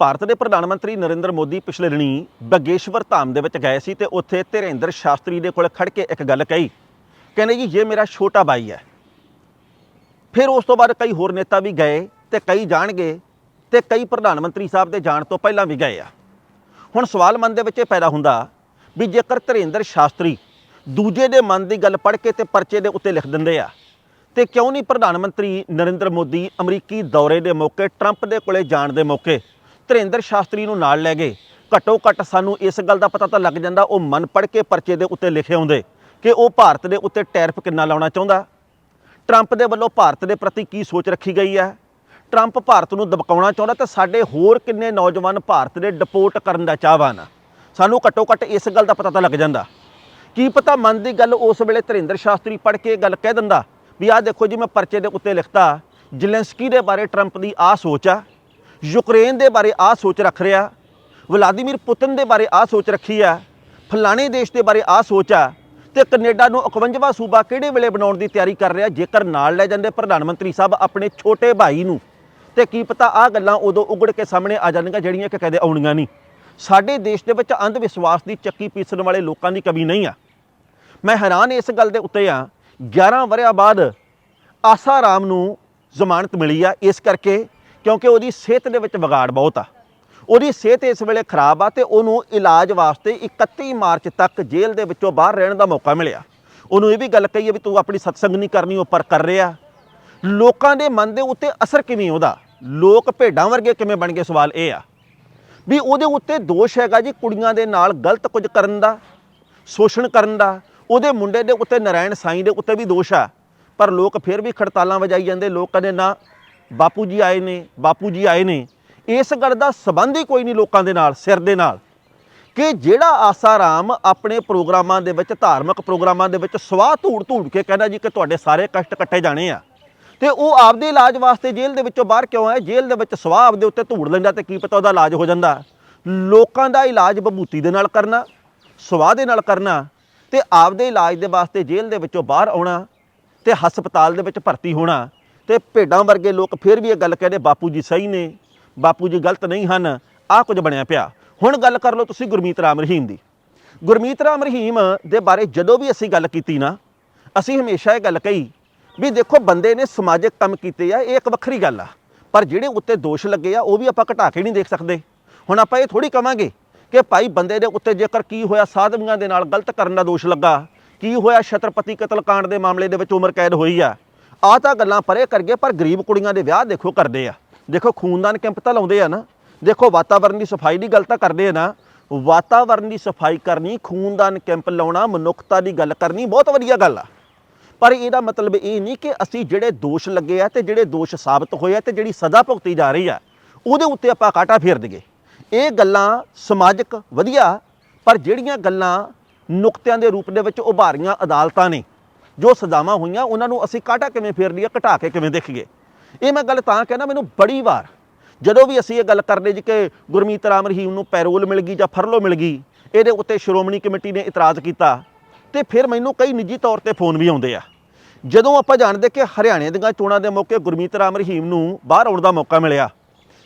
ਭਾਰਤ ਦੇ ਪ੍ਰਧਾਨ ਮੰਤਰੀ ਨਰਿੰਦਰ ਮੋਦੀ ਪਿਛਲੇ ਦਿਨੀ ਬਗੇਸ਼ਵਰ ਧਾਮ ਦੇ ਵਿੱਚ ਗਏ ਸੀ ਤੇ ਉੱਥੇ ਧਿਰੇਂਦਰ ਸ਼ਾਸਤਰੀ ਦੇ ਕੋਲ ਖੜ ਕੇ ਇੱਕ ਗੱਲ ਕਹੀ। ਕਹਿੰਦੇ ਜੀ, ਇਹ ਮੇਰਾ ਛੋਟਾ ਭਾਈ ਹੈ। ਫਿਰ ਉਸ ਤੋਂ ਬਾਅਦ ਕਈ ਹੋਰ ਨੇਤਾ ਵੀ ਗਏ ਤੇ ਕਈ ਜਾਣਗੇ ਤੇ ਕਈ ਪ੍ਰਧਾਨ ਮੰਤਰੀ ਸਾਹਿਬ ਦੇ ਜਾਣ ਤੋਂ ਪਹਿਲਾਂ ਵੀ ਗਏ ਆ। ਹੁਣ ਸਵਾਲ ਮਨ ਦੇ ਵਿੱਚ ਇਹ ਪੈਦਾ ਹੁੰਦਾ ਵੀ ਜੇਕਰ ਧਿਰੇਂਦਰ ਸ਼ਾਸਤਰੀ ਦੂਜੇ ਦੇ ਮਨ ਦੀ ਗੱਲ ਪੜ੍ਹ ਕੇ ਤੇ ਪਰਚੇ ਦੇ ਉੱਤੇ ਲਿਖ ਦਿੰਦੇ ਆ, ਤੇ ਕਿਉਂ ਨਹੀਂ ਪ੍ਰਧਾਨ ਮੰਤਰੀ ਨਰਿੰਦਰ ਮੋਦੀ ਅਮਰੀਕੀ ਦੌਰੇ ਦੇ ਮੌਕੇ, ਟਰੰਪ ਦੇ ਕੋਲੇ ਜਾਣ ਦੇ ਮੌਕੇ ਧਰਿੰਦਰ ਸ਼ਾਸਤਰੀ ਨੂੰ ਨਾਲ ਲੈ ਗਏ। ਘੱਟੋ ਘੱਟ ਸਾਨੂੰ ਇਸ ਗੱਲ ਦਾ ਪਤਾ ਤਾਂ ਲੱਗ ਜਾਂਦਾ, ਉਹ ਮਨ ਪੜ੍ਹ ਕੇ ਪਰਚੇ ਦੇ ਉੱਤੇ ਲਿਖੇ ਹੁੰਦੇ ਕਿ ਉਹ ਭਾਰਤ ਦੇ ਉੱਤੇ ਟੈਰਿਫ ਕਿੰਨਾ ਲਾਉਣਾ ਚਾਹੁੰਦਾ। ਟਰੰਪ ਦੇ ਵੱਲੋਂ ਭਾਰਤ ਦੇ ਪ੍ਰਤੀ ਕੀ ਸੋਚ ਰੱਖੀ ਗਈ ਹੈ? ਟਰੰਪ ਭਾਰਤ ਨੂੰ ਦਬਕਾਉਣਾ ਚਾਹੁੰਦਾ ਤੇ ਸਾਡੇ ਹੋਰ ਕਿੰਨੇ ਨੌਜਵਾਨ ਭਾਰਤ ਦੇ ਡਿਪੋਰਟ ਕਰਨ ਦਾ ਚਾਹਵਾਨ ਆ। ਸਾਨੂੰ ਘੱਟੋ ਘੱਟ ਇਸ ਗੱਲ ਦਾ ਪਤਾ ਤਾਂ ਲੱਗ ਜਾਂਦਾ। ਕੀ ਪਤਾ ਮਨ ਦੀ ਗੱਲ ਉਸ ਵੇਲੇ ਧਰਿੰਦਰ ਸ਼ਾਸਤਰੀ ਪੜ੍ਹ ਕੇ ਇਹ ਗੱਲ ਕਹਿ ਦਿੰਦਾ ਵੀ ਆਹ ਦੇਖੋ ਜੀ ਮੈਂ ਪਰਚੇ ਦੇ ਉੱਤੇ ਲਿਖਤਾ, ਜਿਲੈਂਸਕੀ ਦੇ ਬਾਰੇ ਟਰੰਪ ਦੀ ਆਹ ਸੋਚ ਆ। ਯੂਕਰੇਨ ਦੇ ਬਾਰੇ ਆਹ ਸੋਚ ਰੱਖ ਰਿਹਾ, ਵਲਾਦੀਮੀਰ ਪੁਤਿਨ ਦੇ ਬਾਰੇ ਆਹ ਸੋਚ ਰੱਖੀ ਆ, ਫਲਾਣੇ ਦੇਸ਼ ਦੇ ਬਾਰੇ ਆਹ ਸੋਚ ਆ, ਤੇ ਕੈਨੇਡਾ ਨੂੰ 51ਵਾਂ ਸੂਬਾ ਕਿਹੜੇ ਵੇਲੇ ਬਣਾਉਣ ਦੀ ਤਿਆਰੀ ਕਰ ਰਿਹਾ, ਜੇਕਰ ਨਾਲ ਲੈ ਜਾਂਦੇ ਪ੍ਰਧਾਨ ਮੰਤਰੀ ਸਾਹਿਬ ਆਪਣੇ ਛੋਟੇ ਭਾਈ ਨੂੰ, ਤੇ ਕੀ ਪਤਾ ਆਹ ਗੱਲਾਂ ਉਦੋਂ ਉਗੜ ਕੇ ਸਾਹਮਣੇ ਆ ਜਾਣਗੀਆਂ ਜਿਹੜੀਆਂ ਕਿ ਕਦੇ ਆਉਣੀਆਂ ਨਹੀਂ। ਸਾਡੇ ਦੇਸ਼ ਦੇ ਵਿੱਚ ਅੰਧ ਵਿਸ਼ਵਾਸ ਦੀ ਚੱਕੀ ਪੀਸਣ ਵਾਲੇ ਲੋਕਾਂ ਦੀ ਕਮੀ ਨਹੀਂ ਆ। ਮੈਂ ਹੈਰਾਨ ਇਸ ਗੱਲ ਦੇ ਉੱਤੇ ਆ 11 ਵਰਿਆਂ ਬਾਅਦ ਆਸਾ ਰਾਮ ਨੂੰ ਜ਼ਮਾਨਤ ਮਿਲੀ ਆ, ਇਸ ਕਰਕੇ ਕਿਉਂਕਿ ਉਹਦੀ ਸਿਹਤ ਦੇ ਵਿੱਚ ਵਿਗਾੜ ਬਹੁਤ ਆ। ਉਹਦੀ ਸਿਹਤ ਇਸ ਵੇਲੇ ਖਰਾਬ ਆ ਤੇ ਉਹਨੂੰ ਇਲਾਜ ਵਾਸਤੇ 31 ਮਾਰਚ ਤੱਕ ਜੇਲ੍ਹ ਦੇ ਵਿੱਚੋਂ ਬਾਹਰ ਰਹਿਣ ਦਾ ਮੌਕਾ ਮਿਲਿਆ। ਉਹਨੂੰ ਇਹ ਵੀ ਗੱਲ ਕਹੀ ਹੈ ਵੀ ਤੂੰ ਆਪਣੀ ਸਤਸੰਗ ਨਹੀਂ ਕਰਨੀ ਉੱਪਰ ਕਰ ਰਿਹਾ। ਲੋਕਾਂ ਦੇ ਮਨ ਦੇ ਉੱਤੇ ਅਸਰ ਕਿਵੇਂ ਉਹਦਾ? ਲੋਕ ਭੇਡਾਂ ਵਰਗੇ ਕਿਵੇਂ ਬਣ ਗਏ? ਸਵਾਲ ਇਹ ਆ। ਵੀ ਉਹਦੇ ਉੱਤੇ ਦੋਸ਼ ਹੈਗਾ ਜੀ ਕੁੜੀਆਂ ਦੇ ਨਾਲ ਗਲਤ ਕੁਝ ਕਰਨ ਦਾ, ਸ਼ੋਸ਼ਣ ਕਰਨ ਦਾ। ਉਹਦੇ ਮੁੰਡੇ ਦੇ ਉੱਤੇ ਨਰਾਇਣ ਸਾਈਂ ਦੇ ਉੱਤੇ ਵੀ ਦੋਸ਼ ਆ। ਪਰ ਲੋਕ ਫਿਰ ਵੀ ਖੜਤਾਲਾਂ ਵਜਾਈ ਜਾਂਦੇ। ਲੋਕ ਕਹਿੰਦੇ ਨਾ ਬਾਪੂ ਜੀ ਆਏ ਨੇ, ਬਾਪੂ ਜੀ ਆਏ ਨੇ। ਇਸ ਗੱਲ ਦਾ ਸਬੰਧ ਹੀ ਕੋਈ ਨਹੀਂ ਲੋਕਾਂ ਦੇ ਨਾਲ, ਸਿਰ ਦੇ ਨਾਲ। ਕਿ ਜਿਹੜਾ ਆਸਾਰਾਮ ਆਪਣੇ ਪ੍ਰੋਗਰਾਮਾਂ ਦੇ ਵਿੱਚ, ਧਾਰਮਿਕ ਪ੍ਰੋਗਰਾਮਾਂ ਦੇ ਵਿੱਚ ਸਵਾਹ ਧੂੜ ਧੂੜ ਕੇ ਕਹਿੰਦਾ ਜੀ ਕਿ ਤੁਹਾਡੇ ਸਾਰੇ ਕਸ਼ਟ ਕੱਟੇ ਜਾਣੇ ਆ। ਤੇ ਉਹ ਆਪਦੇ ਇਲਾਜ ਵਾਸਤੇ ਜੇਲ੍ਹ ਦੇ ਵਿੱਚੋਂ ਬਾਹਰ ਕਿਉਂ ਆਇਆ? ਜੇਲ੍ਹ ਦੇ ਵਿੱਚ ਸਵਾਹ ਆਪਦੇ ਉੱਤੇ ਧੂੜ ਲੈਂਦਾ ਤੇ ਕੀ ਪਤਾ ਉਹਦਾ ਇਲਾਜ ਹੋ ਜਾਂਦਾ। ਲੋਕਾਂ ਦਾ ਇਲਾਜ ਬਭੂਤੀ ਦੇ ਨਾਲ ਕਰਨਾ, ਸਵਾਹ ਦੇ ਨਾਲ ਕਰਨਾ ਤੇ ਆਪਦੇ ਇਲਾਜ ਦੇ ਵਾਸਤੇ ਜੇਲ੍ਹ ਦੇ ਵਿੱਚੋਂ ਬਾਹਰ ਆਉਣਾ ਤੇ ਹਸਪਤਾਲ ਦੇ ਵਿੱਚ ਭਰਤੀ ਹੋਣਾ। ਤੇ ਭੇਡਾਂ ਵਰਗੇ ਲੋਕ ਫਿਰ ਵੀ ਇਹ ਗੱਲ ਕਹਿੰਦੇ ਬਾਪੂ ਜੀ ਸਹੀ ਨੇ, ਬਾਪੂ ਜੀ ਗਲਤ ਨਹੀਂ ਹਨ, ਆਹ ਕੁਝ ਬਣਿਆ ਪਿਆ। ਹੁਣ ਗੱਲ ਕਰ ਲਓ ਤੁਸੀਂ ਗੁਰਮੀਤ ਰਾਮ ਰਹੀਮ ਦੀ। ਗੁਰਮੀਤ ਰਾਮ ਰਹੀਮ ਦੇ ਬਾਰੇ ਜਦੋਂ ਵੀ ਅਸੀਂ ਗੱਲ ਕੀਤੀ ਨਾ, ਅਸੀਂ ਹਮੇਸ਼ਾ ਇਹ ਗੱਲ ਕਹੀ ਵੀ ਦੇਖੋ ਬੰਦੇ ਨੇ ਸਮਾਜਿਕ ਕੰਮ ਕੀਤੇ ਆ, ਇਹ ਇੱਕ ਵੱਖਰੀ ਗੱਲ ਆ। ਪਰ ਜਿਹੜੇ ਉੱਤੇ ਦੋਸ਼ ਲੱਗੇ ਆ, ਉਹ ਵੀ ਆਪਾਂ ਘਟਾ ਕੇ ਨਹੀਂ ਦੇਖ ਸਕਦੇ। ਹੁਣ ਆਪਾਂ ਇਹ ਥੋੜੀ ਕਵਾਂਗੇ ਕਿ ਭਾਈ ਬੰਦੇ ਦੇ ਉੱਤੇ ਜੇਕਰ ਕੀ ਹੋਇਆ, ਸਾਧਵੀਆਂ ਦੇ ਨਾਲ ਗਲਤ ਕਰਨ ਦਾ ਦੋਸ਼ ਲੱਗਾ, ਕੀ ਹੋਇਆ ਛਤਰਪਤੀ ਕਤਲकांड ਦੇ ਮਾਮਲੇ ਦੇ ਵਿੱਚ ਉਮਰ ਕੈਦ ਹੋਈ ਆ ਆ ਤਾਂ ਗੱਲਾਂ ਪਰੇ ਕਰ ਪਰ ਗਰੀਬ ਕੁੜੀਆਂ ਦੇ ਵਿਆਹ ਦੇਖੋ ਕਰਦੇ ਆ। ਦੇਖੋ, ਖੂਨਦਾਨ ਕੈਂਪ ਤਾਂ ਲਾਉਂਦੇ ਆ ਨਾ। ਦੇਖੋ ਵਾਤਾਵਰਣ ਦੀ ਸਫ਼ਾਈ ਦੀ ਗੱਲ ਤਾਂ ਕਰਦੇ ਆ ਨਾ। ਵਾਤਾਵਰਣ ਦੀ ਸਫ਼ਾਈ ਕਰਨੀ, ਖੂਨਦਾਨ ਕੈਂਪ ਲਾਉਣਾ, ਮਨੁੱਖਤਾ ਦੀ ਗੱਲ ਕਰਨੀ ਬਹੁਤ ਵਧੀਆ ਗੱਲ ਆ। ਪਰ ਇਹਦਾ ਮਤਲਬ ਇਹ ਨਹੀਂ ਕਿ ਅਸੀਂ ਜਿਹੜੇ ਦੋਸ਼ ਲੱਗੇ ਆ ਤੇ ਜਿਹੜੇ ਦੋਸ਼ ਸਾਬਤ ਹੋਏ ਆ ਤੇ ਜਿਹੜੀ ਸਜ਼ਾ ਭੁਗਤੀ ਜਾ ਰਹੀ ਆ, ਉਹਦੇ ਉੱਤੇ ਆਪਾਂ ਕਾਟਾ ਫੇਰ ਦਈਏ। ਇਹ ਗੱਲਾਂ ਸਮਾਜਿਕ ਵਧੀਆ, ਪਰ ਜਿਹੜੀਆਂ ਗੱਲਾਂ ਨੁਕਤਿਆਂ ਦੇ ਰੂਪ ਦੇ ਵਿੱਚ ਉਭਾਰੀਆਂ ਅਦਾਲਤਾਂ ਨੇ ਜੋ ਸਜ਼ਾਵਾਂ ਹੋਈਆਂ, ਉਹਨਾਂ ਨੂੰ ਅਸੀਂ ਕਾਟਾ ਕਿਵੇਂ ਫੇਰ ਲਈਏ ਘਟਾ ਕੇ ਕਿਵੇਂ ਦੇਖੀਏ? ਇਹ ਮੈਂ ਗੱਲ ਤਾਂ ਕਹਿੰਦਾ ਮੈਨੂੰ ਬੜੀ ਵਾਰ, ਜਦੋਂ ਵੀ ਅਸੀਂ ਇਹ ਗੱਲ ਕਰਦੇ ਜੀ ਕਿ ਗੁਰਮੀਤ ਰਾਮ ਰਹੀਮ ਨੂੰ ਪੈਰੋਲ ਮਿਲ ਗਈ ਜਾਂ ਫਰਲੋ ਮਿਲ ਗਈ, ਇਹਦੇ ਉੱਤੇ ਸ਼੍ਰੋਮਣੀ ਕਮੇਟੀ ਨੇ ਇਤਰਾਜ਼ ਕੀਤਾ, ਤੇ ਫਿਰ ਮੈਨੂੰ ਕਈ ਨਿੱਜੀ ਤੌਰ ਤੇ ਫੋਨ ਵੀ ਆਉਂਦੇ ਆ। ਜਦੋਂ ਆਪਾਂ ਜਾਣਦੇ ਕਿ ਹਰਿਆਣੇ ਦੀਆਂ ਚੋਣਾਂ ਦੇ ਮੌਕੇ ਗੁਰਮੀਤ ਰਾਮ ਰਹੀਮ ਨੂੰ ਬਾਹਰ ਆਉਣ ਦਾ ਮੌਕਾ ਮਿਲਿਆ,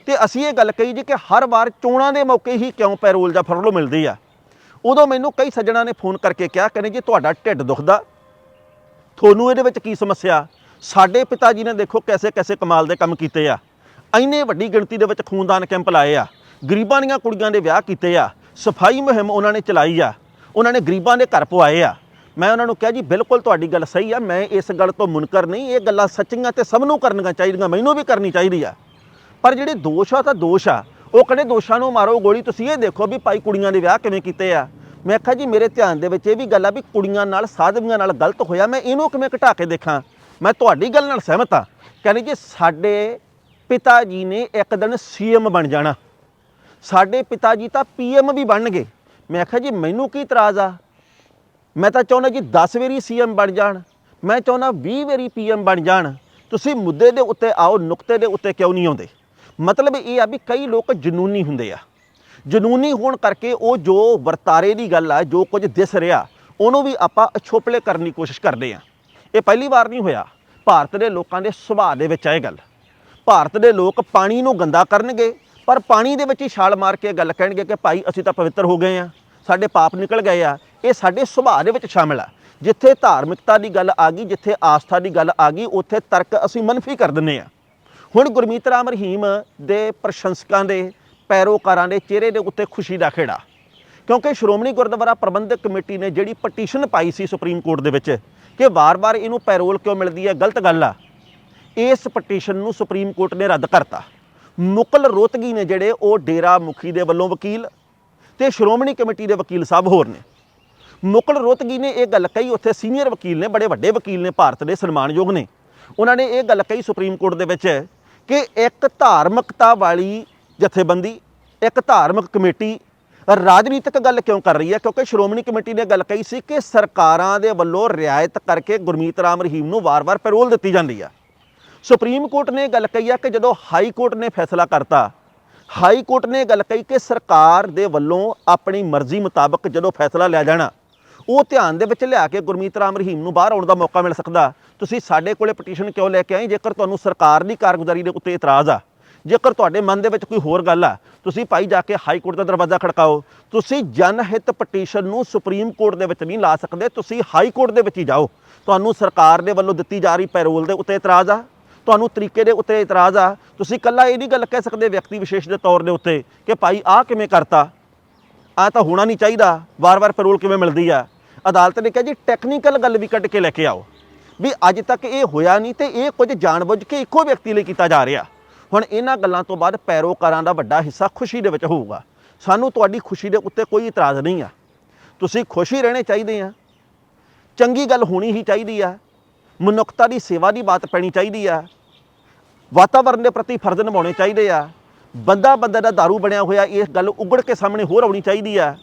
ਤੇ ਅਸੀਂ ਇਹ ਗੱਲ ਕਹੀ ਜੀ ਕਿ ਹਰ ਵਾਰ ਚੋਣਾਂ ਦੇ ਮੌਕੇ ਹੀ ਕਿਉਂ ਪੈਰੋਲ ਜਾਂ ਫਰਲੋ ਮਿਲਦੀ ਆ? ਉਦੋਂ ਮੈਨੂੰ ਕਈ ਸੱਜਣਾ ਨੇ ਫੋਨ ਕਰਕੇ ਕਿਹਾ, ਕਹਿੰਦੇ ਜੀ ਤੁਹਾਡਾ ਢਿੱਡ ਦੁਖਦਾ ਤੁਹਾਨੂੰ ਇਹਦੇ ਵਿੱਚ ਕੀ ਸਮੱਸਿਆ? ਸਾਡੇ ਪਿਤਾ ਜੀ ਨੇ ਦੇਖੋ ਕੈਸੇ ਕੈਸੇ ਕਮਾਲ ਦੇ ਕੰਮ ਕੀਤੇ ਆ। ਇੰਨੇ ਵੱਡੀ ਗਿਣਤੀ ਦੇ ਵਿੱਚ ਖੂਨਦਾਨ ਕੈਂਪ ਲਾਏ ਆ। ਗਰੀਬਾਂ ਦੀਆਂ ਕੁੜੀਆਂ ਦੇ ਵਿਆਹ ਕੀਤੇ ਆ। ਸਫ਼ਾਈ ਮੁਹਿੰਮ ਉਹਨਾਂ ਨੇ ਚਲਾਈ ਆ। ਉਹਨਾਂ ਨੇ ਗਰੀਬਾਂ ਦੇ ਘਰ ਪਵਾਏ ਆ। ਮੈਂ ਉਹਨਾਂ ਨੂੰ ਕਿਹਾ, ਜੀ, ਬਿਲਕੁਲ ਤੁਹਾਡੀ ਗੱਲ ਸਹੀ ਆ। ਮੈਂ ਇਸ ਗੱਲ ਤੋਂ ਮੁਨਕਰ ਨਹੀਂ। ਇਹ ਗੱਲਾਂ ਸੱਚੀਆਂ ਤੇ ਸਭ ਨੂੰ ਕਰਨੀਆਂ ਚਾਹੀਦੀਆਂ। ਮੈਨੂੰ ਵੀ ਕਰਨੀ ਚਾਹੀਦੀ ਆ। ਪਰ ਜਿਹੜੇ ਦੋਸ਼ ਆ ਤਾਂ ਦੋਸ਼ ਆ। ਉਹ ਕਹਿੰਦੇ, ਦੋਸ਼ਾਂ ਨੂੰ ਮਾਰੋ ਗੋਲੀ। ਤੁਸੀਂ ਇਹ ਦੇਖੋ ਵੀ ਭਾਈ ਕੁੜੀਆਂ ਦੇ ਵਿਆਹ ਕਿਵੇਂ ਕੀਤੇ ਆ। ਮੈਂ ਆਖਿਆ ਜੀ, ਮੇਰੇ ਧਿਆਨ ਦੇ ਵਿੱਚ ਇਹ ਵੀ ਗੱਲ ਆ ਵੀ ਕੁੜੀਆਂ ਨਾਲ, ਸਾਧਵੀਆਂ ਨਾਲ ਗਲਤ ਹੋਇਆ, ਮੈਂ ਇਹਨੂੰ ਕਿਵੇਂ ਘਟਾ ਕੇ ਦੇਖਾਂ? ਮੈਂ ਤੁਹਾਡੀ ਗੱਲ ਨਾਲ ਸਹਿਮਤ ਆ ਕਹਿੰਦੇ ਜੀ, ਸਾਡੇ ਪਿਤਾ ਜੀ ਨੇ ਇੱਕ ਦਿਨ ਸੀਐਮ ਬਣ ਜਾਣਾ। ਸਾਡੇ ਪਿਤਾ ਜੀ ਤਾਂ ਪੀਐਮ ਵੀ ਬਣਨਗੇ। ਮੈਂ ਆਖਿਆ ਜੀ, ਮੈਨੂੰ ਕੀ ਇਤਰਾਜ਼ ਆ? ਮੈਂ ਤਾਂ ਚਾਹੁੰਦਾ ਜੀ 10 ਵਾਰੀ ਸੀਐਮ ਬਣ ਜਾਣ। ਮੈਂ ਚਾਹੁੰਦਾ 20 ਵਾਰੀ ਪੀਐਮ ਬਣ ਜਾਣ। ਤੁਸੀਂ ਮੁੱਦੇ ਦੇ ਉੱਤੇ ਆਓ, ਨੁਕਤੇ ਦੇ ਉੱਤੇ ਕਿਉਂ ਨਹੀਂ ਆਉਂਦੇ? ਮਤਲਬ ਇਹ ਆ ਵੀ ਕਈ ਲੋਕ ਜਨੂਨੀ ਹੁੰਦੇ ਆ। ਜਨੂਨੀ ਹੋਣ ਕਰਕੇ ਉਹ ਜੋ ਵਰਤਾਰੇ ਦੀ ਗੱਲ ਆ, ਜੋ ਕੁਝ ਦਿਸ ਰਿਹਾ, ਉਹਨੂੰ ਵੀ ਆਪਾਂ ਅਛੋਪਲੇ ਕਰਨ ਦੀ ਕੋਸ਼ਿਸ਼ ਕਰਦੇ ਆ। ਇਹ ਪਹਿਲੀ ਵਾਰ ਨਹੀਂ ਹੋਇਆ। ਭਾਰਤ ਦੇ ਲੋਕਾਂ ਦੇ ਸੁਭਾਅ ਦੇ ਵਿੱਚ ਆ ਇਹ ਗੱਲ। ਭਾਰਤ ਦੇ ਲੋਕ ਪਾਣੀ ਨੂੰ ਗੰਦਾ ਕਰਨਗੇ, ਪਰ ਪਾਣੀ ਦੇ ਵਿੱਚ ਹੀ ਛਾਲ ਮਾਰ ਕੇ ਗੱਲ ਕਹਿਣਗੇ ਕਿ ਭਾਈ ਅਸੀਂ ਤਾਂ ਪਵਿੱਤਰ ਹੋ ਗਏ ਆ, ਸਾਡੇ ਪਾਪ ਨਿਕਲ ਗਏ ਆ। ਇਹ ਸਾਡੇ ਸੁਭਾਅ ਦੇ ਵਿੱਚ ਸ਼ਾਮਿਲ ਆ। ਜਿੱਥੇ ਧਾਰਮਿਕਤਾ ਦੀ ਗੱਲ ਆ ਗਈ, ਜਿੱਥੇ ਆਸਥਾ ਦੀ ਗੱਲ ਆ ਗਈ, ਉੱਥੇ ਤਰਕ ਅਸੀਂ ਮਨਫੀ ਕਰ ਦਿੰਨੇ ਆ। ਹੁਣ ਗੁਰਮੀਤ ਰਾਮ ਰਹੀਮ ਦੇ ਪ੍ਰਸ਼ੰਸਕਾਂ ਦੇ ਪੈਰੋਕਾਰਾਂ ਦੇ ਚਿਹਰੇ ਦੇ ਉੱਤੇ ਖੁਸ਼ੀ ਦਾ ਖੇੜਾ। ਕਿਉਂਕਿ ਸ਼੍ਰੋਮਣੀ ਗੁਰਦੁਆਰਾ ਪ੍ਰਬੰਧਕ ਕਮੇਟੀ ਨੇ ਜਿਹੜੀ ਪਟੀਸ਼ਨ ਪਾਈ ਸੀ ਸੁਪਰੀਮ ਕੋਰਟ ਦੇ ਵਿੱਚ ਕਿ ਵਾਰ-ਵਾਰ ਇਹਨੂੰ ਪੈਰੋਲ ਕਿਉਂ ਮਿਲਦੀ ਹੈ, ਗਲਤ ਗੱਲ ਆ। ਇਸ ਪਟੀਸ਼ਨ ਨੂੰ ਸੁਪਰੀਮ ਕੋਰਟ ਨੇ ਰੱਦ ਕਰਤਾ। ਮੁਕਲ ਰੋਤਗੀ ਨੇ ਜਿਹੜੇ ਉਹ ਡੇਰਾ ਮੁਖੀ ਦੇ ਵੱਲੋਂ ਵਕੀਲ ਤੇ ਸ਼੍ਰੋਮਣੀ ਕਮੇਟੀ ਦੇ ਵਕੀਲ ਸਾਹਿਬ ਹੋਰ ਨੇ। ਮੁਕਲ ਰੋਤਗੀ ਨੇ ਇਹ ਗੱਲ ਕਹੀ, ਉੱਥੇ ਸੀਨੀਅਰ ਵਕੀਲ ਨੇ, ਬੜੇ ਵੱਡੇ ਵਕੀਲ ਨੇ, ਭਾਰਤ ਦੇ ਸਨਮਾਨਯੋਗ ਨੇ। ਉਹਨਾਂ ਨੇ ਇਹ ਗੱਲ ਕਹੀ ਸੁਪਰੀਮ ਕੋਰਟ ਦੇ ਵਿੱਚ ਕਿ ਇੱਕ ਧਾਰਮਿਕਤਾ ਵਾਲੀ ਜਥੇਬੰਦੀ, ਇੱਕ ਧਾਰਮਿਕ ਕਮੇਟੀ। ਰਾਜਨੀਤਿਕ ਗੱਲ ਕਿਉਂ ਕਰ ਰਹੀ ਹੈ? ਕਿਉਂਕਿ ਸ਼੍ਰੋਮਣੀ ਕਮੇਟੀ ਨੇ ਗੱਲ ਕਹੀ ਸੀ ਕਿ ਸਰਕਾਰਾਂ ਦੇ ਵੱਲੋਂ ਰਿਆਇਤ ਕਰਕੇ ਗੁਰਮੀਤ ਰਾਮ ਰਹੀਮ ਨੂੰ ਵਾਰ-ਵਾਰ ਪੈਰੋਲ ਦਿੱਤੀ ਜਾਂਦੀ ਆ ਸੁਪਰੀਮ ਕੋਰਟ ਨੇ ਇਹ ਗੱਲ ਕਹੀ ਆ ਕਿ ਜਦੋਂ ਹਾਈ ਕੋਰਟ ਨੇ ਫੈਸਲਾ ਕਰਤਾ, ਹਾਈ ਕੋਰਟ ਨੇ ਗੱਲ ਕਹੀ ਕਿ ਸਰਕਾਰ ਦੇ ਵੱਲੋਂ ਆਪਣੀ ਮਰਜ਼ੀ ਮੁਤਾਬਕ ਜਦੋਂ ਫੈਸਲਾ ਲਿਆ ਜਾਣਾ, ਉਹ ਧਿਆਨ ਦੇ ਵਿੱਚ ਲਿਆ ਕੇ ਗੁਰਮੀਤ ਰਾਮ ਰਹੀਮ ਨੂੰ ਬਾਹਰ ਆਉਣ ਦਾ ਮੌਕਾ ਮਿਲ ਸਕਦਾ। ਤੁਸੀਂ ਸਾਡੇ ਕੋਲੇ ਪਟੀਸ਼ਨ ਕਿਉਂ ਲੈ ਕੇ ਆਏ? ਜੇਕਰ ਤੁਹਾਨੂੰ ਸਰਕਾਰ ਦੀ ਕਾਰਗੁਜ਼ਾਰੀ ਦੇ ਉੱਤੇ ਇਤਰਾਜ਼ ਆ ਜੇਕਰ ਤੁਹਾਡੇ ਮਨ ਦੇ ਵਿੱਚ ਕੋਈ ਹੋਰ ਗੱਲ ਆ, ਤੁਸੀਂ ਭਾਈ ਜਾ ਕੇ ਹਾਈ ਕੋਰਟ ਦਾ ਦਰਵਾਜ਼ਾ ਖੜਕਾਓ। ਤੁਸੀਂ ਜਨਹਿਤ ਪਟੀਸ਼ਨ ਨੂੰ ਸੁਪਰੀਮ ਕੋਰਟ ਦੇ ਵਿੱਚ ਨਹੀਂ ਲਾ ਸਕਦੇ, ਤੁਸੀਂ ਹਾਈ ਕੋਰਟ ਦੇ ਵਿੱਚ ਹੀ ਜਾਓ। ਤੁਹਾਨੂੰ ਸਰਕਾਰ ਦੇ ਵੱਲੋਂ ਦਿੱਤੀ ਜਾ ਰਹੀ ਪੈਰੋਲ ਦੇ ਉੱਤੇ ਇਤਰਾਜ਼ ਆ। ਤੁਹਾਨੂੰ ਤਰੀਕੇ ਦੇ ਉੱਤੇ ਇਤਰਾਜ਼ ਆ। ਤੁਸੀਂ ਕੱਲਾ ਇਹ ਨਹੀਂ ਗੱਲ ਕਹਿ ਸਕਦੇ ਵਿਅਕਤੀ ਵਿਸ਼ੇਸ਼ ਦੇ ਤੌਰ ਦੇ ਉੱਤੇ ਕਿ ਭਾਈ ਆਹ ਕਿਵੇਂ ਕਰਤਾ। ਆ ਤਾਂ ਹੋਣਾ ਨਹੀਂ ਚਾਹੀਦਾ। ਵਾਰ-ਵਾਰ ਪੈਰੋਲ ਕਿਵੇਂ ਮਿਲਦੀ ਆ? ਅਦਾਲਤ ਨੇ ਕਿਹਾ ਜੀ ਟੈਕਨੀਕਲ ਗੱਲ ਵੀ ਕੱਢ ਕੇ ਲੈ ਕੇ ਆਓ। ਵੀ ਅੱਜ ਤੱਕ ਇਹ ਹੋਇਆ ਨਹੀਂ ਤੇ ਇਹ ਕੁਝ ਜਾਣਬੁੱਝ ਕੇ ਇੱਕੋ ਵਿਅਕਤੀ ਲਈ ਕੀਤਾ ਜਾ ਰਿਹਾ। ਹੁਣ ਇਹਨਾਂ ਗੱਲਾਂ ਤੋਂ ਬਾਅਦ ਪੈਰੋਕਾਰਾਂ ਦਾ ਵੱਡਾ ਹਿੱਸਾ ਖੁਸ਼ੀ ਦੇ ਵਿੱਚ ਹੋਊਗਾ। ਸਾਨੂੰ ਤੁਹਾਡੀ ਖੁਸ਼ੀ ਦੇ ਉੱਤੇ ਕੋਈ ਇਤਰਾਜ਼ ਨਹੀਂ ਆ। ਤੁਸੀਂ ਖੁਸ਼ ਹੀ ਰਹਿਣੇ ਚਾਹੀਦੇ ਆ। ਚੰਗੀ ਗੱਲ ਹੋਣੀ ਹੀ ਚਾਹੀਦੀ ਆ। ਮਨੁੱਖਤਾ ਦੀ ਸੇਵਾ ਦੀ ਬਾਤ ਪੈਣੀ ਚਾਹੀਦੀ ਆ। ਵਾਤਾਵਰਣ ਦੇ ਪ੍ਰਤੀ ਫਰਜ਼ ਨਿਭਾਉਣੇ ਚਾਹੀਦੇ ਆ। ਬੰਦਾ ਬੰਦਾ ਦਾ दारू ਬਣਿਆ ਹੋਇਆ ਇਹ ਗੱਲ ਉਗੜ ਕੇ ਸਾਹਮਣੇ ਹੋਰ ਆਉਣੀ ਚਾਹੀਦੀ ਆ।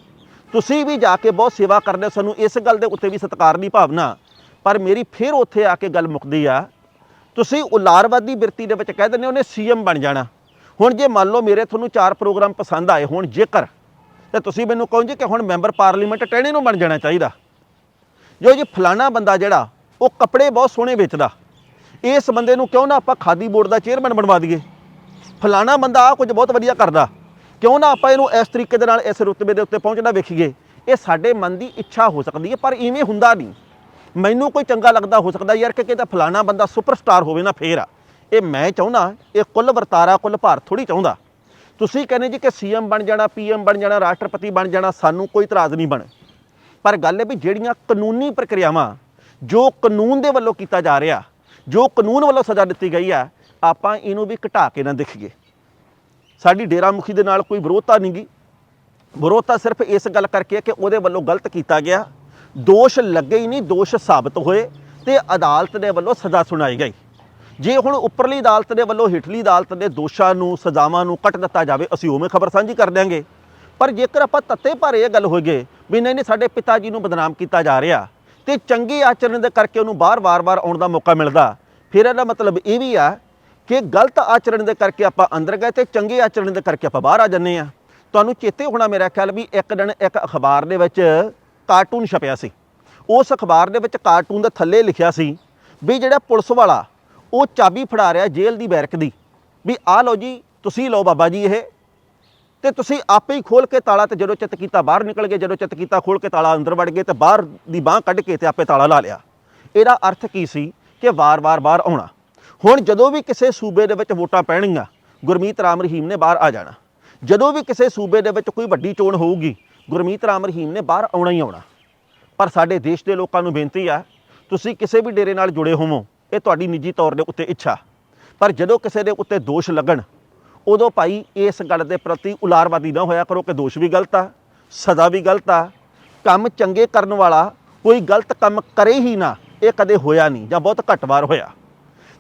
ਤੁਸੀਂ ਵੀ ਜਾ ਕੇ ਬਹੁਤ ਸੇਵਾ ਕਰਦੇ ਹੋ, ਸਾਨੂੰ ਇਸ ਗੱਲ ਦੇ ਉੱਤੇ ਵੀ ਸਤਿਕਾਰ ਦੀ ਭਾਵਨਾ। ਪਰ ਮੇਰੀ ਫਿਰ ਉੱਥੇ ਆ ਕੇ ਗੱਲ ਮੁੱਕਦੀ ਆ। ਤੁਸੀਂ ਉਲਾਰਵਾਦੀ ਬਿਰਤੀ ਦੇ ਵਿੱਚ ਕਹਿ ਦਿੰਦੇ ਹੋ ਉਹਨੇ ਸੀਐਮ ਬਣ ਜਾਣਾ। ਹੁਣ ਜੇ ਮੰਨ ਲਓ ਮੇਰੇ ਤੁਹਾਨੂੰ ਚਾਰ ਪ੍ਰੋਗਰਾਮ ਪਸੰਦ ਆਏ, ਹੁਣ ਜੇਕਰ, ਤੇ ਤੁਸੀਂ ਮੈਨੂੰ ਕਹੋ ਜੀ ਕਿ ਹੁਣ ਮੈਂਬਰ ਪਾਰਲੀਮੈਂਟ ਟਹਿਣੇ ਨੂੰ ਬਣ ਜਾਣਾ ਚਾਹੀਦਾ। ਜੋ ਜੀ ਫਲਾਣਾ ਬੰਦਾ ਜਿਹੜਾ, ਉਹ ਕੱਪੜੇ ਬਹੁਤ ਸੋਹਣੇ ਵੇਚਦਾ। ਇਸ ਬੰਦੇ ਨੂੰ ਕਿਉਂ ਨਾ ਆਪਾਂ ਖਾਦੀ ਬੋਰਡ ਦਾ ਚੇਅਰਮੈਨ ਬਣਵਾ ਦਈਏ? ਫਲਾਣਾ ਬੰਦਾ ਆ ਕੁਝ ਬਹੁਤ ਵਧੀਆ ਕਰਦਾ। ਕਿਉਂ ਨਾ ਆਪਾਂ ਇਹਨੂੰ ਇਸ ਤਰੀਕੇ ਦੇ ਨਾਲ ਇਸ ਰੁਤਬੇ ਦੇ ਉੱਤੇ ਪਹੁੰਚਣਾ ਵੇਖੀਏ? ਇਹ ਸਾਡੇ ਮਨ ਦੀ ਇੱਛਾ ਹੋ ਸਕਦੀ ਹੈ, ਪਰ ਇਵੇਂ ਹੁੰਦਾ ਨਹੀਂ। ਮੈਨੂੰ ਕੋਈ ਚੰਗਾ ਲੱਗਦਾ ਹੋ ਸਕਦਾ ਯਾਰ ਕਿ ਕਿਤੇ ਫਲਾਣਾ ਬੰਦਾ ਸੁਪਰਸਟਾਰ ਹੋਵੇ ਨਾ ਫੇਰ ਆ। ਇਹ ਮੈਂ ਚਾਹੁੰਦਾ, ਇਹ ਕੁੱਲ ਵਰਤਾਰਾ, ਕੁੱਲ ਭਾਰਤ ਥੋੜੀ ਚਾਹੁੰਦਾ। ਤੁਸੀਂ ਕਹਿੰਦੇ ਜੀ ਕਿ ਸੀਐਮ ਬਣ ਜਾਣਾ, ਪੀਐਮ ਬਣ ਜਾਣਾ, ਰਾਸ਼ਟਰਪਤੀ ਬਣ ਜਾਣਾ, ਸਾਨੂੰ ਕੋਈ ਇਤਰਾਜ਼ ਨਹੀਂ ਬਣ। ਪਰ ਗੱਲ ਇਹ ਵੀ ਜਿਹੜੀਆਂ ਕਾਨੂੰਨੀ ਪ੍ਰਕਿਰਿਆਵਾਂ ਜੋ ਕਾਨੂੰਨ ਦੇ ਵੱਲੋਂ ਕੀਤਾ ਜਾ ਰਿਹਾ, ਜੋ ਕਾਨੂੰਨ ਵੱਲੋਂ ਸਜ਼ਾ ਦਿੱਤੀ ਗਈ ਆ, ਆਪਾਂ ਇਹਨੂੰ ਵੀ ਘਟਾ ਕੇ ਨਾ ਦੇਖੀਏ। ਸਾਡੀ ਡੇਰਾ ਮੁਖੀ ਦੇ ਨਾਲ ਕੋਈ ਵਿਰੋਧਤਾ ਨਹੀਂ ਗੀ। ਵਿਰੋਧਤਾ ਸਿਰਫ ਇਸ ਗੱਲ ਕਰਕੇ ਹੈ ਕਿ ਉਹਦੇ ਵੱਲੋਂ ਗਲਤ ਕੀਤਾ ਗਿਆ। ਦੋਸ਼ ਲੱਗੇ ਹੀ ਨਹੀਂ, ਦੋਸ਼ ਸਾਬਤ ਹੋਏ ਤੇ ਅਦਾਲਤ ਦੇ ਵੱਲੋਂ ਸਜ਼ਾ ਸੁਣਾਈ ਗਈ। ਜੇ ਹੁਣ ਉੱਪਰਲੀ ਅਦਾਲਤ ਦੇ ਵੱਲੋਂ ਹੇਠਲੀ ਅਦਾਲਤ ਦੇ ਦੋਸ਼ਾਂ ਨੂੰ, ਸਜ਼ਾਵਾਂ ਨੂੰ ਕੱਟ ਦਿੱਤਾ ਜਾਵੇ, ਅਸੀਂ ਉਵੇਂ ਖਬਰ ਸਾਂਝੀ ਕਰ ਦਿਆਂਗੇ। ਪਰ ਜੇਕਰ ਆਪਾਂ ਤੱਤੇ ਭਾਰੇ ਇਹ ਗੱਲ ਹੋਈਏ ਵੀ ਨਹੀਂ ਨਹੀਂ, ਸਾਡੇ ਪਿਤਾ ਜੀ ਨੂੰ ਬਦਨਾਮ ਕੀਤਾ ਜਾ ਰਿਹਾ ਤੇ ਚੰਗੇ ਆਚਰਣ ਦੇ ਕਰਕੇ ਉਹਨੂੰ ਬਾਹਰ ਵਾਰ-ਵਾਰ ਆਉਣ ਦਾ ਮੌਕਾ ਮਿਲਦਾ, ਫਿਰ ਇਹਦਾ ਮਤਲਬ ਇਹ ਵੀ ਆ ਕਿ ਗਲਤ ਆਚਰਣ ਦੇ ਕਰਕੇ ਆਪਾਂ ਅੰਦਰ ਗਏ ਤੇ ਚੰਗੇ ਆਚਰਣ ਦੇ ਕਰਕੇ ਆਪਾਂ ਬਾਹਰ ਆ ਜੰਨੇ ਆ ਤੁਹਾਨੂੰ ਚੇਤੇ ਹੋਣਾ ਮੇਰਾ ਖਿਆਲ ਵੀ ਇੱਕ ਦਿਨ ਇੱਕ ਅਖਬਾਰ ਦੇ ਵਿੱਚ ਕਾਰਟੂਨ ਛਪਿਆ ਸੀ। ਉਸ ਅਖਬਾਰ ਦੇ ਵਿੱਚ ਕਾਰਟੂਨ ਦੇ ਥੱਲੇ ਲਿਖਿਆ ਸੀ ਵੀ ਜਿਹੜਾ ਪੁਲਿਸ ਵਾਲਾ ਉਹ ਚਾਬੀ ਫੜਾ ਰਿਹਾ ਜੇਲ੍ਹ ਦੀ ਬੈਰਕ ਦੀ ਵੀ ਆ ਲਓ ਜੀ, ਤੁਸੀਂ ਲਓ ਬਾਬਾ ਜੀ ਇਹ। ਤੇ ਤੁਸੀਂ ਆਪੇ ਹੀ ਖੋਲ ਕੇ ਤਾਲਾ ਤੇ ਜਦੋਂ ਚਿੱਤ ਕੀਤਾ ਬਾਹਰ ਨਿਕਲ ਗਏ ਜਦੋਂ ਚਿੱਤ ਕੀਤਾ ਖੋਲ ਕੇ ਤਾਲਾ ਅੰਦਰ ਵੜ ਗਏ ਤੇ ਬਾਹਰ ਦੀ ਬਾਹ ਕੱਢ ਕੇ ਤੇ ਆਪੇ ਤਾਲਾ ਲਾ ਲਿਆ। ਇਹਦਾ ਅਰਥ ਕੀ ਸੀ ਕਿ ਵਾਰ-ਵਾਰ ਬਾਹਰ ਆਉਣਾ। ਹੁਣ ਜਦੋਂ ਵੀ ਕਿਸੇ ਸੂਬੇ ਦੇ ਵਿੱਚ ਵੋਟਾਂ ਪੈਣਗੀਆਂ, ਗੁਰਮੀਤ ਰਾਮ ਰਹੀਮ ਨੇ ਬਾਹਰ ਆ ਜਾਣਾ। ਜਦੋਂ ਵੀ ਕਿਸੇ ਸੂਬੇ ਦੇ ਵਿੱਚ ਕੋਈ ਵੱਡੀ ਚੋਣ ਹੋਊਗੀ ਗੁਰਮੀਤ ਰਾਮ ਰਹੀਮ ਨੇ ਬਾਹਰ ਆਉਣਾ ਹੀ ਆਉਣਾ। ਪਰ ਸਾਡੇ ਦੇਸ਼ ਦੇ ਲੋਕਾਂ ਨੂੰ ਬੇਨਤੀ ਆ, ਤੁਸੀਂ ਕਿਸੇ ਵੀ ਡੇਰੇ ਨਾਲ ਜੁੜੇ ਹੋਵੋ, ਇਹ ਤੁਹਾਡੀ ਨਿੱਜੀ ਤੌਰ ਦੇ ਉੱਤੇ ਇੱਛਾ। ਪਰ ਜਦੋਂ ਕਿਸੇ ਦੇ ਉੱਤੇ ਦੋਸ਼ ਲੱਗਣ, ਉਦੋਂ ਭਾਈ ਇਸ ਗੱਲ ਦੇ ਪ੍ਰਤੀ ਉਲਾਰਵਾਦੀ ਨਾ ਹੋਇਆ ਕਰੋ ਕਿ ਦੋਸ਼ ਵੀ ਗਲਤ ਆ, ਸਜ਼ਾ ਵੀ ਗਲਤ ਆ। ਕੰਮ ਚੰਗੇ ਕਰਨ ਵਾਲਾ ਕੋਈ ਗਲਤ ਕੰਮ ਕਰੇ ਹੀ ਨਾ, ਇਹ ਕਦੇ ਹੋਇਆ ਨਹੀਂ ਜਾਂ ਬਹੁਤ ਘੱਟ ਵਾਰ ਹੋਇਆ।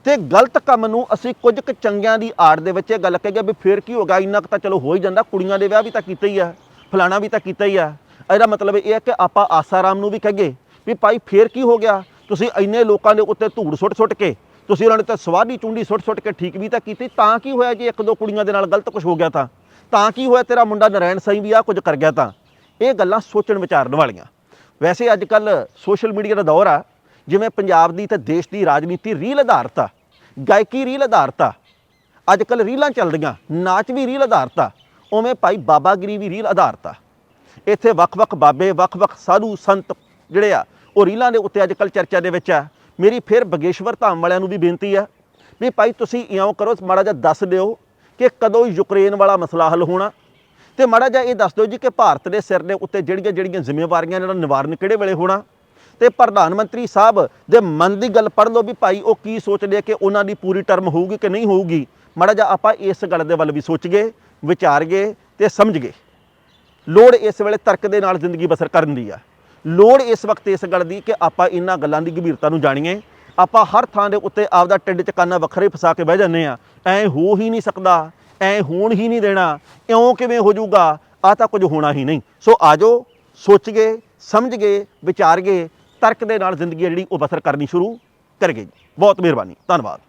ਤੇ ਗਲਤ ਕੰਮ ਨੂੰ ਅਸੀਂ ਕੁਝ ਕੁ ਚੰਗਿਆਂ ਦੀ ਆੜ ਦੇ ਵਿੱਚ ਇਹ ਗੱਲ ਕਹੀਏ ਵੀ ਫੇਰ ਕੀ ਹੋਗਾ ਇੰਨਾ ਕੁ ਤਾਂ ਚਲੋ ਹੋ ਹੀ ਜਾਂਦਾ, ਕੁੜੀਆਂ ਦੇ ਵਿਆਹ ਵੀ ਤਾਂ ਕੀਤੇ ਹੀ ਆ। ਫਲਾਣਾ ਵੀ ਤਾਂ ਕੀਤਾ ਹੀ ਆ। ਇਹਦਾ ਮਤਲਬ ਇਹ ਹੈ ਕਿ ਆਪਾਂ ਆਸਾਰਾਮ ਨੂੰ ਵੀ ਕਹੀਏ ਵੀ ਭਾਈ ਫੇਰ ਕੀ ਹੋ ਗਿਆ? ਤੁਸੀਂ ਇੰਨੇ ਲੋਕਾਂ ਦੇ ਉੱਤੇ ਧੂੜ ਸੁੱਟ ਸੁੱਟ ਕੇ, ਤੁਸੀਂ ਉਹਨਾਂ ਨੇ ਤਾਂ ਸਵਾਦੀ ਚੁੰਡੀ ਸੁੱਟ ਸੁੱਟ ਕੇ ਠੀਕ ਵੀ ਤਾਂ ਕੀਤੀ, ਤਾਂ ਕੀ ਹੋਇਆ ਜੇ ਇੱਕ ਦੋ ਕੁੜੀਆਂ ਦੇ ਨਾਲ ਗਲਤ ਕੁਝ ਹੋ ਗਿਆ ਤਾਂ? ਤਾਂ ਕੀ ਹੋਇਆ ਤੇਰਾ ਮੁੰਡਾ ਨਰੈਣ ਸਹੀ ਵੀ ਆ, ਕੁਝ ਕਰ ਗਿਆ ਤਾਂ? ਇਹ ਗੱਲਾਂ ਸੋਚਣ ਵਿਚਾਰਨ ਵਾਲੀਆਂ। ਵੈਸੇ ਅੱਜ ਕੱਲ ਸੋਸ਼ਲ ਮੀਡੀਆ ਦਾ ਦੌਰ ਆ, ਜਿਵੇਂ ਪੰਜਾਬ ਦੀ ਤੇ ਦੇਸ਼ ਦੀ ਰਾਜਨੀਤੀ ਰੀਲ ਆਧਾਰਿਤ ਆ, ਗਾਇਕੀ ਰੀਲ ਆਧਾਰਿਤ ਆ ਅੱਜ ਕੱਲ ਰੀਲਾਂ ਚੱਲਦੀਆਂ, ਨਾਚ ਵੀ ਰੀਲ ਆਧਾਰਿਤ ਆ। ਉਵੇਂ ਭਾਈ ਬਾਬਾ ਬਾਬਾਗਿਰੀ ਵੀ ਰੀਲ ਆਧਾਰਿਤ ਆ। ਇੱਥੇ ਵੱਖ-ਵੱਖ ਬਾਬੇ ਵੱਖ-ਵੱਖ ਸਾਧੂ, ਸੰਤ ਜਿਹੜੇ ਆ, ਉਹ ਰੀਲਾਂ ਦੇ ਉੱਤੇ ਅੱਜ ਕੱਲ ਚਰਚਾ ਦੇ ਵਿੱਚ ਆ। ਮੇਰੀ ਫਿਰ ਬਗੇਸ਼ਵਰ ਧਾਮ ਵਾਲਿਆਂ ਨੂੰ ਵੀ ਬੇਨਤੀ ਆ ਵੀ ਭਾਈ ਤੁਸੀਂ ਇਉਂ ਕਰੋ, ਮਾੜਾ ਜਿਹਾ ਦੱਸ ਦਿਓ ਕਿ ਕਦੋਂ ਯੂਕਰੇਨ ਵਾਲਾ ਮਸਲਾ ਹੱਲ ਹੋਣਾ। ਤੇ ਮਾੜਾ ਜਿਹਾ ਇਹ ਦੱਸ ਦਿਓ ਜੀ ਕਿ ਭਾਰਤ ਦੇ ਸਿਰ ਦੇ ਉੱਤੇ ਜਿਹੜੀਆਂ ਜਿਹੜੀਆਂ ਜ਼ਿੰਮੇਵਾਰੀਆਂ ਨੇ, ਉਹਨਾਂ ਦਾ ਨਿਵਾਰਨ ਕਿਹੜੇ ਵੇਲੇ ਹੋਣਾ। ਤੇ ਪ੍ਰਧਾਨ ਮੰਤਰੀ ਸਾਹਿਬ ਦੇ ਮਨ ਦੀ ਗੱਲ ਪੜ੍ਹ ਲਓ ਵੀ ਭਾਈ ਉਹ ਕੀ ਸੋਚਦੇ ਕਿ ਉਹਨਾਂ ਦੀ ਪੂਰੀ ਟਰਮ ਹੋਊਗੀ ਕਿ ਨਹੀਂ ਹੋਊਗੀ। ਮਾੜਾ ਜਿਹਾ ਆਪਾਂ ਇਸ ਗੱਲ ਦੇ ਵੱਲ ਵੀ ਸੋਚੀਏ। ਸੋਚਗੇ ਵਿਚਾਰਗੇ ਤੇ ਸਮਝਗੇ ਲੋੜ ਇਸ ਵੇਲੇ ਤਰਕ ਦੇ ਨਾਲ ਜ਼ਿੰਦਗੀ ਬਸਰ ਕਰਨ ਦੀ ਆ। ਲੋੜ ਇਸ ਵਕਤ ਇਸ ਗੱਲ ਦੀ ਕਿ ਆਪਾਂ ਇਹਨਾਂ ਗੱਲਾਂ ਦੀ ਗੰਭੀਰਤਾ ਨੂੰ ਜਾਣੀਏ। ਆਪਾਂ ਹਰ ਥਾਂ ਦੇ ਉੱਤੇ ਆਪਦਾ ਟਿੱਡ ਚਕਾਨਾ ਵੱਖਰੇ ਫਸਾ ਕੇ ਬਹਿ ਜਾਂਦੇ ਆ। ਐ ਹੋ ਹੀ ਨਹੀਂ ਸਕਦਾ, ਐ ਹੋਣ ਹੀ ਨਹੀਂ ਦੇਣਾ, ਇਉਂ ਕਿਵੇਂ ਹੋ ਜਾਊਗਾ ਆ ਤਾਂ ਕੁਝ ਹੋਣਾ ਹੀ ਨਹੀਂ। ਸੋ ਆਜੋ ਸੋਚਗੇ ਸਮਝਗੇ ਵਿਚਾਰਗੇ ਤਰਕ ਦੇ ਨਾਲ ਜ਼ਿੰਦਗੀ ਜਿਹੜੀ ਉਹ ਬਸਰ ਕਰਨੀ ਸ਼ੁਰੂ ਕਰਗੇ ਜੀ ਬਹੁਤ ਮਿਹਰਬਾਨੀ, ਧੰਨਵਾਦ।